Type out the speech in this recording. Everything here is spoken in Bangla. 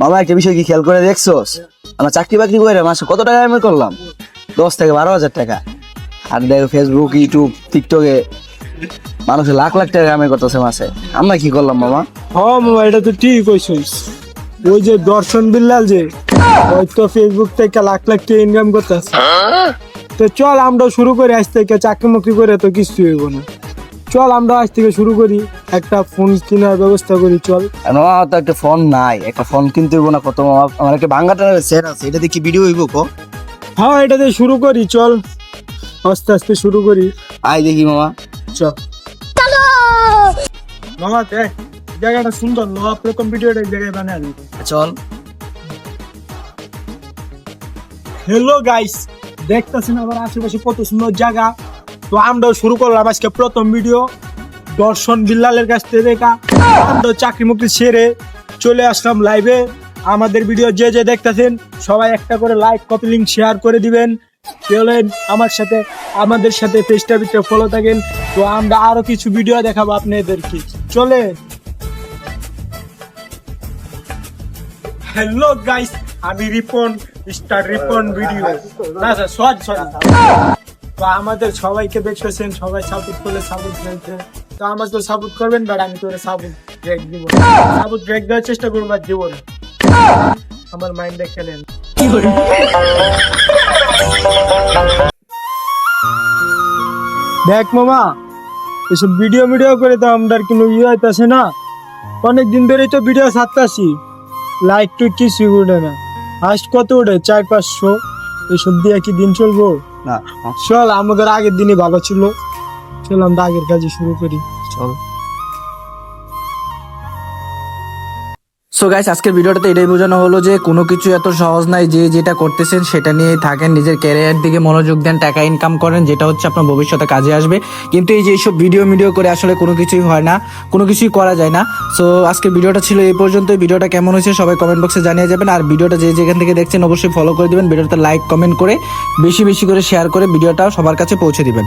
মামা একটা বিষয় কি খেয়াল করে দেখছোস? আমার চাকরি বাকরি করে মাসে কত টাকা আমি করলাম? দশ থেকে বারো হাজার টাকা। আর দেখো ফেসবুক ইউটিউব টিকটকে মানুষের লাখ লাখ টাকা আমি করতেছে মাসে। আমরা কি করলাম মামা? হ মামা এটা তো ঠিক কইছিস। ওই যে দর্শন বিল্লাল যে ওই তো ফেসবুক থেকে লাখ লাখ টাকা ইনকাম করতেছে। তো চল আমরা শুরু করে আজ থেকে চাকরি মাকরি করে তো কিছু হইব না। চল আমরা আজ থেকে শুরু করি। একটা ফোন কেনার ব্যবস্থা করি চল। মামা আমার তো একটা ফোন নাই। একটা ফোন কিনতে হইব না কত মামা আমার একটা বাঙ্গাটা সেট আছে এটা দেখি ভিডিও হইব কো? হ্যাঁ এটা দিয়ে শুরু করি চল। আস্তে আস্তে শুরু করি। আই দেখি মামা। চল! মামা দেখ জায়গাটা সুন্দর লোহা প্রথম ভিডিওটা এই জায়গায় বানিয়ে দিই চল। হ্যালো গাইস দেখতেছেন আবার আশেপাশে কত সুন্দর জায়গা। তো আমরাও শুরু করলাম আজকে প্রথম ভিডিও দর্শন বিল্লালের কাছ থেকে দেখা। আমরা চাকরি মুক্তি সেরে চলে আসলাম লাইভে আমাদের ভিডিও যে যে দেখতেছেন, সবাই একটা করে লাইক কপি লিঙ্ক শেয়ার করে দিবেন। চলেন আমার সাথে, আমাদের সাথে পেজটা ভিতরে ফলো থাকেন। তো আমরা আরও কিছু ভিডিও দেখাবো আপনাদেরকে। চলে হ্যালো গাইস আমি রিপন স্টার রিপন ভিডিও না স্যার সরি সরি তো আমাদের সবাইকে দেখতেছেন, সবাই সাপোর্ট করলে সাপোর্ট ফেলছে তো। আমার তো সাপোর্ট করবেন বাট আমি তোরে সাপোর্ট ব্রেক দিব সাপোর্ট ব্রেক দেওয়ার চেষ্টা করব আর দিব না। আমার মাইন্ডে খেলেন। দেখ মামা, এসব ভিডিও ভিডিও করে তো আমরা কোনো ইয়ে হইতাছে না। অনেক দিন ধরেই তো ভিডিও ছাড়তাছি। লাইক টু কিছু উঠে না। আজ কত উঠে? চার, পাঁচশো। এসব দিয়ে কি দিন চলবো? না। চল আমাদের আগের দিনই ভালো ছিল। চল আমরা আগের কাজে শুরু করি। চল। সো গাইস আজকের ভিডিওটাতে এটাই বোঝানো হলো যে কোনো কিছু এত সহজ নাই, যে যেটা করতেছেন সেটা নিয়ে থাকেন, নিজের ক্যারিয়ার দিকে মনোযোগ দেন, টাকা ইনকাম করেন, যেটা হচ্ছে আপনার ভবিষ্যতে কাজে আসবে। কিন্তু এই যে এইসব ভিডিও ভিডিও করে আসলে কোনো কিছুই হয় না, কোনো কিছুই করা যায় না। সো আজকের ভিডিওটা ছিল এই পর্যন্ত ভিডিওটা কেমন হয়েছে সবাই কমেন্ট বক্সে জানিয়ে যাবেন। আর ভিডিওটা যে যেখান থেকে দেখছেন অবশ্যই ফলো করে দিবেন। ভিডিওটা লাইক কমেন্ট করে বেশি বেশি করে শেয়ার করে ভিডিওটা সবার কাছে পৌঁছে দিবেন।